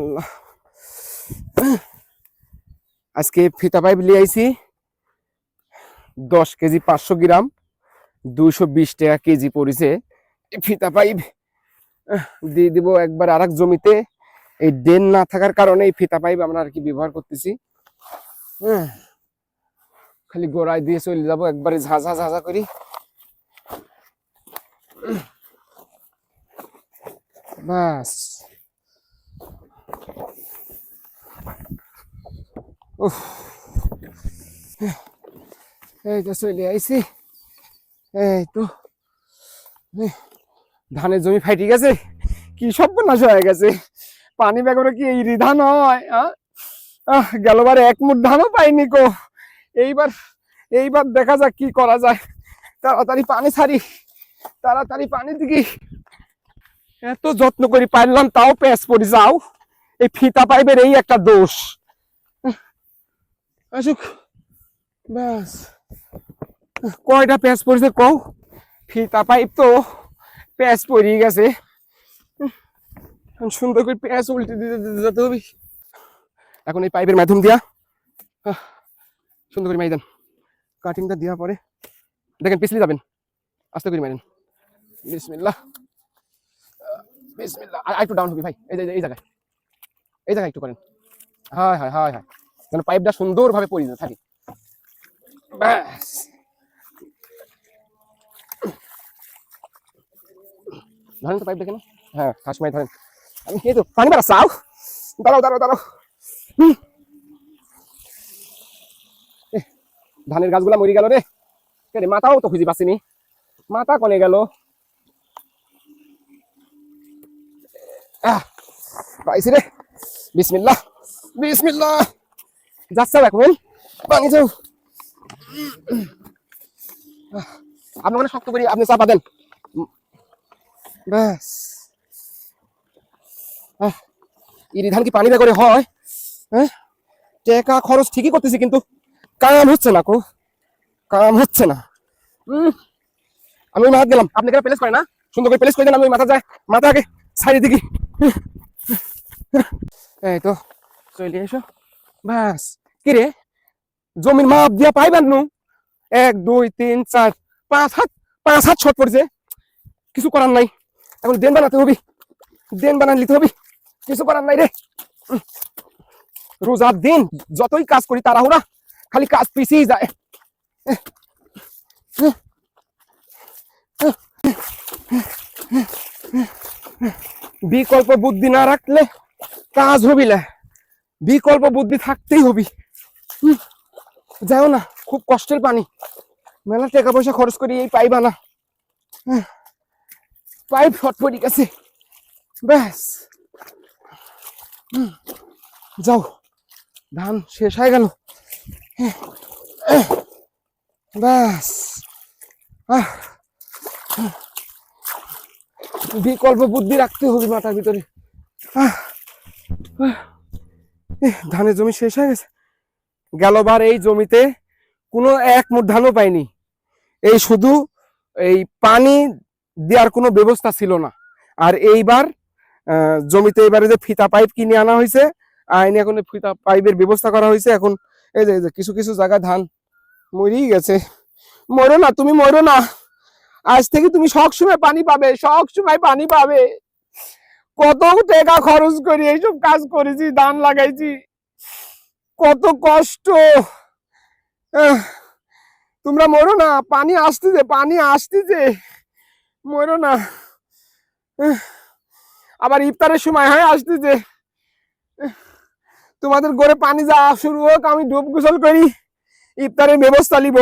আল্লাহ। আজকে ফিতা পাইপ লিয়ে আইছি, দশ কেজি পাঁচশো গ্রাম, দুইশো বিশ টাকা কেজি পড়েছে। ফিতা পাইপ দিয়ে দিব একবার আর জমিতে। এই ড্রেন না থাকার কারণে এই ফিতা পাইপ আমরা আর কি ব্যবহার করতেছি। খালি গোড়ায় দিয়ে চলে যাব, একবারে ঝাঁঝা ঝাঁঝা করি। বাস। উফ। এই তো চলে আইছি। এই তো। ধানের জমি ফাইটি গেছে। কি সর্বনাশ হয়ে গেছে। পানি বেগরে কি এই ধান হয় আহ? গেলবার এক মুঠ ধানও পাইনি কো। এইবার এইবার দেখা যাক কি করা যায়। তাড়াতাড়ি পানি ছাড়ি। তাড়াতাড়ি পানি দিকে এত যত্ন করি পারলাম, তাও প্যাঁচ পড়ি যাও। এই ফিতা পাইপের এই একটা দোষ। আসুক। ব্যাস। কয়টা প্যাঁচ পড়েছে কও? ফিতা পাইপ তো। প্যাঁচ পড়িয়ে গেছে। সুন্দর করে প্যাঁচ উল্টে দিতে যেতে হবে। এখন এই পাইপের মাধ্যম দিয়া। সুন্দর করে মাই দেন কাটিংটা দেওয়া পরে। দেখেন, পিছলে যাবেন। আস্তে করে মারেন বিসমিল্লাহ। বিসমিল্লাহ। আর একটু ডাউন হবে ভাই। এই জায়গায়। এই জায়গায় একটু করেন। হ্যাঁ হ্যাঁ হ্যাঁ হ্যাঁ। যেন পাইপটা সুন্দরভাবে পরিচিত থাকে। ধরেন তো পাইপ দেখে না হ্যাঁ ধরেন। আমি এই তো? পানি চাও দাঁড়াও দাঁড়াও দাঁড়াও। ধানের গাছগুলা মরি গেল রে। রে, মাথাও তো খুঁজি পাচ্ছিনি মাথা কনে গেল। পাইছি রে। বিসমিল্লাহ। বিসমিল্লাহ। যাচ্ছে এখন পানি যাও আপনি মানে শক্ত করি আপনি চাপা দেন। ব্যাস। ইরি ধান কি পানি করে হয়? হ্যাঁ? খরচ ঠিকই করতেছি কিন্তু কাম হচ্ছে না কো। কাম হচ্ছে না। আমি মাথা গেলাম। আপনি কেন প্লেস করেন না? সুন্দর করে প্লেস করে দেন, আমি মাথা যায় মাথা আগে সাইডে দিকে এই তো, চলে এসো। ব্যাস। কি রে জমির মাপ দিয়া পাইবেন নু? এক, দুই, তিন, চার, পাঁচ হাত পাঁচ হাত ছট পড়ছে। কিছু করার নাই। এখন দেন বানাতে হবে। দেন বানান নিতে হবে। কিছু করার নাই রে। রোজার দিন যতই কাজ করি তারা তাড়াহুড়া, খালি কাজ পিছিয়ে যায়। বিকল্প বুদ্ধি না রাখলে কাজ হবি বিকল্প বুদ্ধি থাকতেই হবি। যাও না, খুব কষ্টের পানি। মেলা টাকা পয়সা খরচ করি এই পাইবা না। পাইপ পড়ে গেছে। ব্যাস। যাও, ধান শেষ হয়ে গেল। ব্যাস। বিকল্প বুদ্ধি রাখতে হবে মাথার ভিতরে। ধানের জমি শেষ হয়ে গেছে। গেলবার এই জমিতে কোনো এক মুঠ ধানও পাইনি। এই শুধু এই পানি দেওয়ার কোনো ব্যবস্থা ছিল না। আর এইবার জমিতে এবারে যে ফিতা পাইপ কিনে আনা হয়েছে, আইনে এখন ফিতা পাইপের ব্যবস্থা করা হয়েছে। এখন এই যে কিছু কিছু জায়গায় ধান মরেই গেছে। মরো না, তুমি মরো না। আজ থেকে তুমি সব সময় পানি পাবে, সব সময় পানি পাবে। কত টাকা খরচ করি, এইসব কাজ করেছি, ধান লাগাইছি। কত কষ্ট। তোমরা মরো না, পানি আসতেছে পানি আসতেছে। মরো না। আবার ইফতারের সময় হয় আসতেছে। তোমাদের গড়ে পানি যাওয়া শুরু হোক, আমি ডুব গোসল করি, ইফতারের ব্যবস্থা নিব।